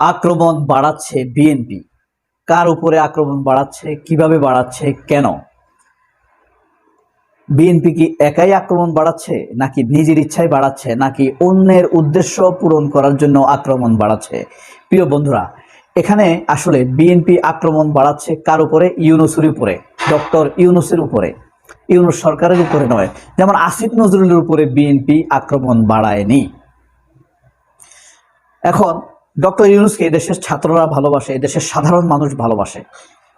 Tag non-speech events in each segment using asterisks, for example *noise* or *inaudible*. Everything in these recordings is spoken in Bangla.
আক্রমণ বাড়াচ্ছে বিএনপি। কার উপরে আক্রমণ বাড়াচ্ছে, কীভাবে বাড়াচ্ছে, কেন? বিএনপি কি একাই আক্রমণ বাড়াচ্ছে, নাকি নিজের ইচ্ছায় বাড়াচ্ছে, নাকি অন্যের উদ্দেশ্য পূরণ করার জন্য আক্রমণ বাড়াচ্ছে? প্রিয় বন্ধুরা, এখানে আসলে বিএনপি আক্রমণ বাড়াচ্ছে কার উপরে? ইউনুসের উপরে, ডক্টর ইউনুসের উপরে। ইউনুস সরকারের উপরে নয়, যেমন আসিফ নজরুলের উপরে বিএনপি আক্রমণ বাড়ায়নি। এখন ডক্টর ইউনুসকে এদেশের ছাত্ররা ভালোবাসে এদেশের সাধারণ মানুষ ভালোবাসে।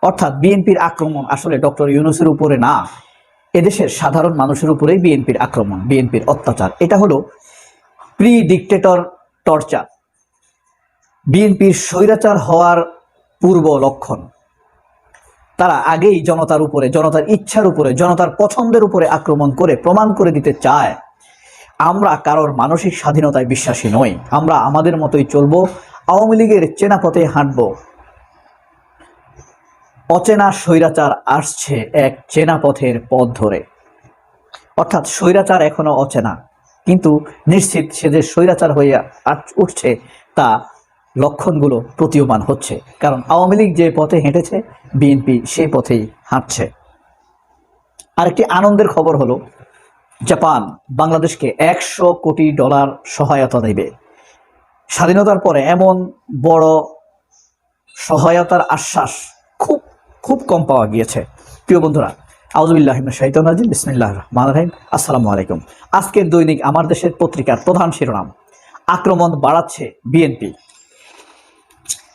অর্থাৎ বিএনপির আক্রমণ আসলে ডক্টর ইউনুসের উপরে না। এদেশের সাধারণ মানুষের উপরেই বিএনপির আক্রমণ, বিএনপির অত্যাচার। এটা হলো প্রি ডিকটেটর টর্চার বিএনপির স্বৈরাচার হওয়ার পূর্ব লক্ষণ। তারা আগেই জনতার উপরে, জনতার ইচ্ছার উপরে, জনতার পছন্দের উপরে আক্রমণ করে, প্রমাণ করে দিতে চায় আমরা কারোর মানসিক স্বাধীনতায় বিশ্বাসী নই। আমরা আমাদের মতোই চলবো, আওয়ামী লীগের চেনা পথে হাঁটব। অচেনা স্বৈরাচার আসছে এক চেনা পথের পথ ধরে। অর্থাৎ স্বৈরাচার এখনও অচেনা। কিন্তু নিশ্চিত সে যে স্বৈরাচার হয়ে উঠছে, তা লক্ষণগুলো প্রতীয়মান হচ্ছে। কারণ আওয়ামী লীগ যে পথে হেঁটেছে, বিএনপি সেই পথেই হাঁটছে। আরেকটি আনন্দের খবর হলো জাপান বাংলাদেশকে একশো কোটি ডলার সহায়তা দেবে। স্বাধীনতার পরে এমন বড় সহায়তার আশ্বাস খুব খুব কম পাওয়া গিয়েছে। প্রিয় বন্ধুরা আউজুবিল্লাহ শাহিতান রাজিম বিসমিল্লাহ রহমান রহিম, আসসালামু আলাইকুম। আজকের দৈনিক আমার দেশের পত্রিকার প্রধান শিরোনাম, আক্রমণ বাড়াচ্ছে বিএনপি।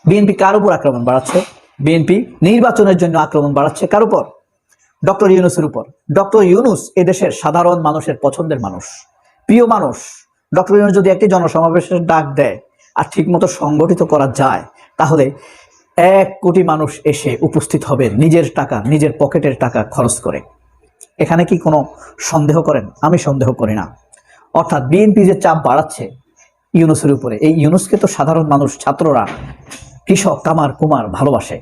বিএনপি কার উপর আক্রমণ বাড়াচ্ছে? বিএনপি নির্বাচনের জন্য আক্রমণ বাড়াচ্ছে কার উপর? ডক্টর ইউনুসের উপর। ডক্টর ইউনুস এদেশের সাধারণ মানুষের পছন্দের মানুষ। প্রিয় মানুষ। ডক্টর ইউনুস যদি একটি জনসমাবেশের ডাক দেয় আর ঠিকমতো সংগঠিত করা যায়, তাহলে এক কোটি মানুষ এসে উপস্থিত হবে নিজের টাকা, নিজের পকেটের টাকা খরচ করে। এখানে কি কোনো সন্দেহ করেন? আমি সন্দেহ করি না। অর্থাৎ বিএনপি যে চাপ বাড়াচ্ছে ইউনুসের উপরে, এই ইউনুসকে তো সাধারণ মানুষ, ছাত্ররা, কৃষক, কামার, কুমার ভালোবাসে।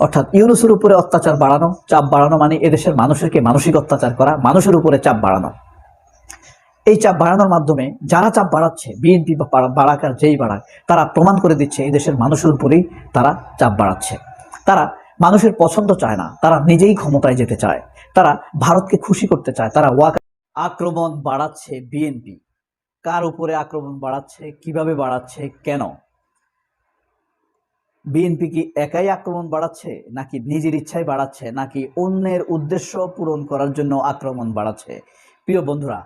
অর্থাৎ ইউনুসের উপরে অত্যাচার বাড়ানো, চাপ বাড়ানো মানে এদেশের মানুষেরকে মানসিক অত্যাচার করা, মানুষের উপরে চাপ বাড়ানো। এই চাপ বাড়ানোর মাধ্যমে যারা চাপ বাড়াচ্ছে বিএনপি বা বাড়া- বাড়াক আর যেই বাড়াক, তারা প্রমাণ করে দিচ্ছে এই দেশের মানুষের উপরেই তারা চাপ বাড়াচ্ছে। তারা মানুষের পছন্দ চায় না, তারা নিজেই ক্ষমতায় যেতে চায়, তারা ভারতকে খুশি করতে চায়, তারা ওয়াক আক্রমণ বাড়াচ্ছে বিএনপি কার উপরে আক্রমণ বাড়াচ্ছে, কীভাবে বাড়াচ্ছে, কেন? বিএনপি কি একাই আক্রমণ বাড়াচ্ছে, নাকি নিজের ইচ্ছায় বাড়াচ্ছে, নাকি অন্যের উদ্দেশ্য পূরণ করার জন্য আক্রমণ বাড়াচ্ছে? প্রিয় বন্ধুরা,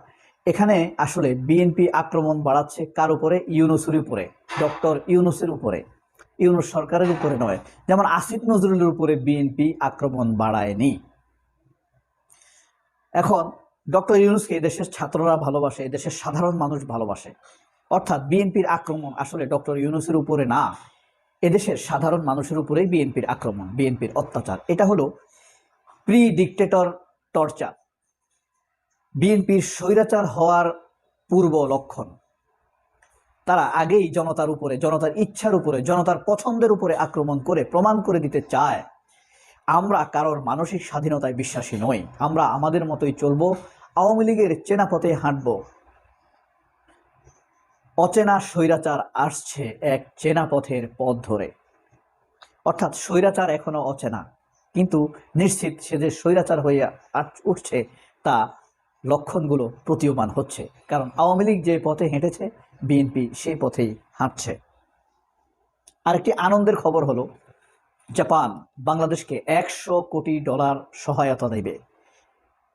এখানে আসলে বিএনপি আক্রমণ বাড়াচ্ছে কার উপরে? ইউনুসের উপরে, ডক্টর ইউনুসের উপরে। ইউনুস সরকারের উপরে নয়, যেমন আসিফ নজরুলের উপরে বিএনপি আক্রমণ বাড়ায়নি। এখন ডক্টর ইউনুসকে এদেশের ছাত্ররা ভালোবাসে এদেশের সাধারণ মানুষ ভালোবাসে। অর্থাৎ বিএনপির আক্রমণ আসলে ডক্টর ইউনুসের উপরে না। এদেশের সাধারণ মানুষের উপরেই বিএনপির আক্রমণ, বিএনপির অত্যাচার। এটা হলো প্রি ডিকটেটর টর্চার বিএনপির স্বৈরাচার হওয়ার পূর্ব লক্ষণ। তারা আগেই জনতার উপরে, জনতার ইচ্ছার উপরে, জনতার পছন্দের উপরে আক্রমণ করে, প্রমাণ করে দিতে চায়। আমরা কারোর মানসিক স্বাধীনতায় বিশ্বাসী নই। আমরা আমাদের মতোই চলবো, আওয়ামী লীগের চেনা পথে হাঁটব। অচেনা স্বৈরাচার আসছে এক চেনা পথের পথ ধরে। অর্থাৎ স্বৈরাচার এখনও অচেনা। কিন্তু নিশ্চিত সে যে স্বৈরাচার হয়ে উঠছে, তা লক্ষণগুলো প্রতীয়মান হচ্ছে। কারণ আওয়ামী লীগ যে পথে হেঁটেছে, বিএনপি সেই পথেই হাঁটছে। আরেকটি আনন্দের খবর হলো, জাপান বাংলাদেশকে একশো কোটি ডলার সহায়তা দেবে।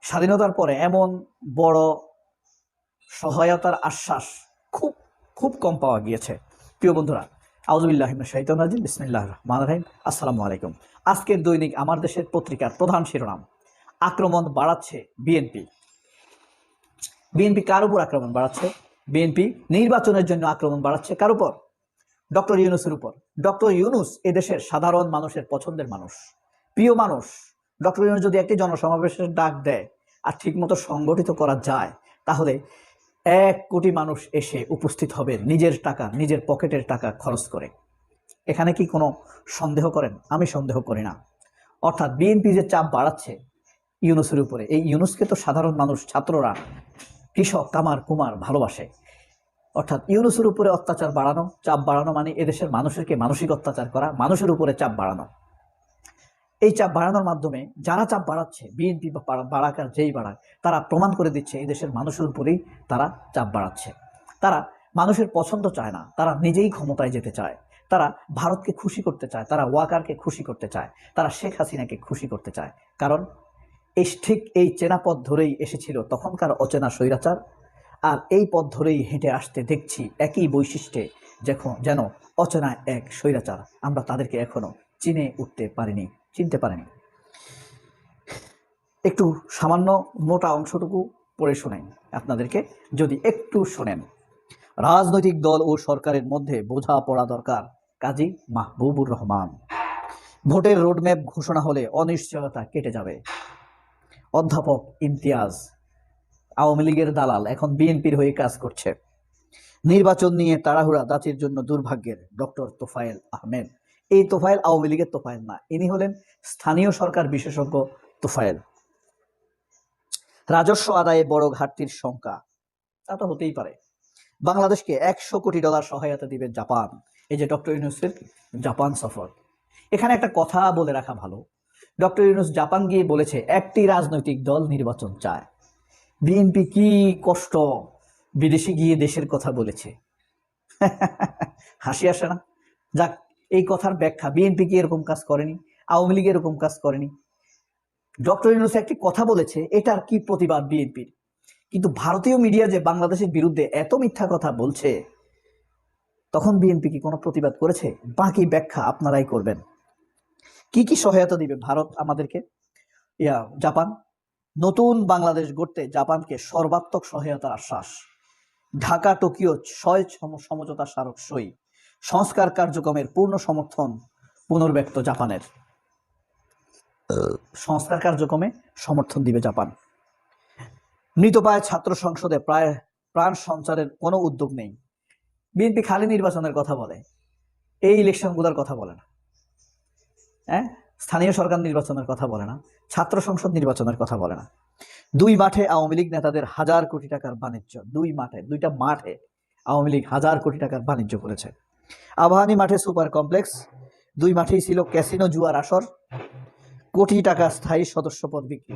স্বাধীনতার পরে এমন বড় সহায়তার আশ্বাস খুব কম পাওয়া গিয়েছে। প্রিয় বন্ধুরা আউজুবিল্লাহ শাহিতান রাজিম বিসমিল্লাহ রহমান রহিম। আসসালামু আলাইকুম। আজকের দৈনিক আমার দেশের পত্রিকার প্রধান শিরোনাম, আক্রমণ বাড়াচ্ছে বিএনপি। বিএনপি কার উপর আক্রমণ বাড়াচ্ছে? বিএনপি নির্বাচনের জন্য আক্রমণ বাড়াচ্ছে কার উপর? ডক্টর ইউনুসের উপর। ডক্টর ইউনুস এদেশের সাধারণ মানুষের পছন্দের মানুষ, প্রিয় মানুষ। ডক্টর ইউনুস যদি একটি জনসমাবেশের ডাক দেয় আর ঠিকমতো সংগঠিত করা যায়, তাহলে এক কোটি মানুষ এসে উপস্থিত হবে নিজের টাকা, নিজের পকেটের টাকা খরচ করে। এখানে কি কোনো সন্দেহ করেন? আমি সন্দেহ করি না। অর্থাৎ বিএনপি যে চাপ বাড়াচ্ছে ইউনুসের উপরে, এই ইউনুসকে তো সাধারণ মানুষ, ছাত্ররা, কৃষক, কামার, কুমার ভালোবাসে। অর্থাৎ ইউনুসের উপরে অত্যাচার বাড়ানো, চাপ বাড়ানো মানে এদেশের মানুষেরকে মানসিক অত্যাচার করা, মানুষের উপরে চাপ বাড়ানো। এই চাপ বাড়ানোর মাধ্যমে যারা চাপ বাড়াচ্ছে, বিএনপি বা বাড়া- যেই বাড়াক, তারা প্রমাণ করে দিচ্ছে এই দেশের মানুষের উপরেই তারা চাপ বাড়াচ্ছে। তারা মানুষের পছন্দ চায় না, তারা নিজেই ক্ষমতায় যেতে চায়। তারা ভারতকে খুশি করতে চায়, তারা ওয়াকারকে খুশি করতে চায়, তারা শেখ হাসিনাকে খুশি করতে চায়। কারণ এই ঠিক এই চেনা পথ ধরেই এসেছিল তখনকার অচেনা স্বৈরাচার। আর এই পথ ধরেই হেঁটে আসতে দেখছি একই বৈশিষ্ট্যে যখন যেন অচেনা এক স্বৈরাচার। আমরা তাদেরকে এখনও চিনে উঠতে পারিনি। চিনতে পারিনি। একটু সামান্য মোটা অংশটুকু পড়ে শোনেন আপনাদেরকে। যদি একটু শোনেন, রাজনৈতিক দল ও সরকারের মধ্যে বোঝা পড়া দরকার কাজী মাহবুবুর রহমান। ভোটের রোডম্যাপ ঘোষণা হলে অনিশ্চয়তা কেটে যাবে। অধ্যাপক ইমতিয়াজ, আওয়ামী লীগের দালাল এখন বিএনপির হয়ে কাজ করছে। নির্বাচন নিয়ে তাড়াহুড়া দাঁচির জন্য দুর্ভাগ্যের ডক্টর তোফায়েল আহমেদ। এই তোফায়েল আওয়ামী লীগের তোফায়েল না। ইনি হলেন স্থানীয় সরকার বিশেষজ্ঞ তোফায়েল। রাজস্ব আদায়ে বড় ঘাটতির শঙ্কা। তা তো হতেই পারে। বাংলাদেশকে একশো কোটি ডলার সহায়তা দিবে জাপান। এই যে ডক্টর ইউনুসের জাপান সফর। এখানে একটা কথা বলে রাখা ভালো। ডক্টর ইউনুস জাপান গিয়ে বলেছে, একটি রাজনৈতিক দল নির্বাচন চায়। বিএনপি কি কষ্ট বিদেশে গিয়ে দেশের কথা বলেছে? *laughs* হাসি আসে না। যাক এই কথার ব্যাখ্যা বিএনপি কি এরকম কাজ করেনি? আওয়ামী লীগ এরকম কাজ করেনি? ডক্টর ইউনুস একটি কথা বলেছে, এটার কি প্রতিবাদ বিএনপির কিন্তু ভারতীয় মিডিয়া যে বাংলাদেশের বিরুদ্ধে এত মিথ্যা কথা বলছে, তখন বিএনপি কি কোনো প্রতিবাদ করেছে? বাকি ব্যাখ্যা আপনারাই করবেন। কি কি সহায়তা দিবে ভারত আমাদেরকে? ইয়া, জাপান। নতুন বাংলাদেশ গড়তে জাপানকে সর্বাত্মক সহায়তার আশ্বাস। ঢাকা, টোকিও, ছয় সম- সমঝোতা স্মারক সই। সংস্কার কার্যক্রমের পূর্ণ সমর্থন পুনর্ব্যক্ত জাপানের। সংস্কার কার্যক্রমে সমর্থন দিবে জাপান। মৃতপ্রায় ছাত্র সংসদে প্রায় প্রাণ সঞ্চারের কোনো উদ্যোগ নেই। বিএনপি খালি নির্বাচনের কথা বলে। এই ইলেকশন ইলেকশনগুলোর কথা বলে না। হ্যাঁ? স্থানীয় সরকার নির্বাচনের কথা বলে না। ছাত্র সংসদ নির্বাচনের কথা বলে না। দুই মাঠে আওয়ামী লীগ নেতাদের হাজার কোটি টাকার বাণিজ্য। দুই মাঠে দুইটা মাঠে আওয়ামী লীগ হাজার কোটি টাকার বাণিজ্য করেছে। আবাহানী মাঠে সুপার কমপ্লেক্স, দুই মাঠেই ছিল ক্যাসিনো জুয়ার আসর, কোটি টাকা স্থায়ী সদস্যপদ বিক্রি।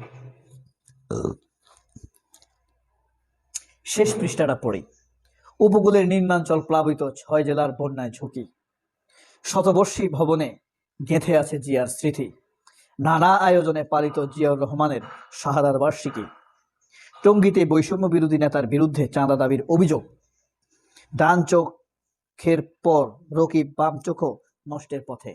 শেষ পৃষ্ঠাটা পড়ি। উপকূলের নিম্নাঞ্চল প্লাবিত ছয় জেলার বন্যায় ঝুঁকি। শতবর্ষী ভবনে গেঁথে আছে জিয়ার স্মৃতি। নানা আয়োজনে পালিত জিয়াউর রহমানের শাহাদার বার্ষিকী। টঙ্গীতে বৈষম্য বিরোধী নেতার বিরুদ্ধে চাঁদা দাবির অভিযোগ। ডান চোখের পর রকিব বাম চোখও নষ্টের পথে।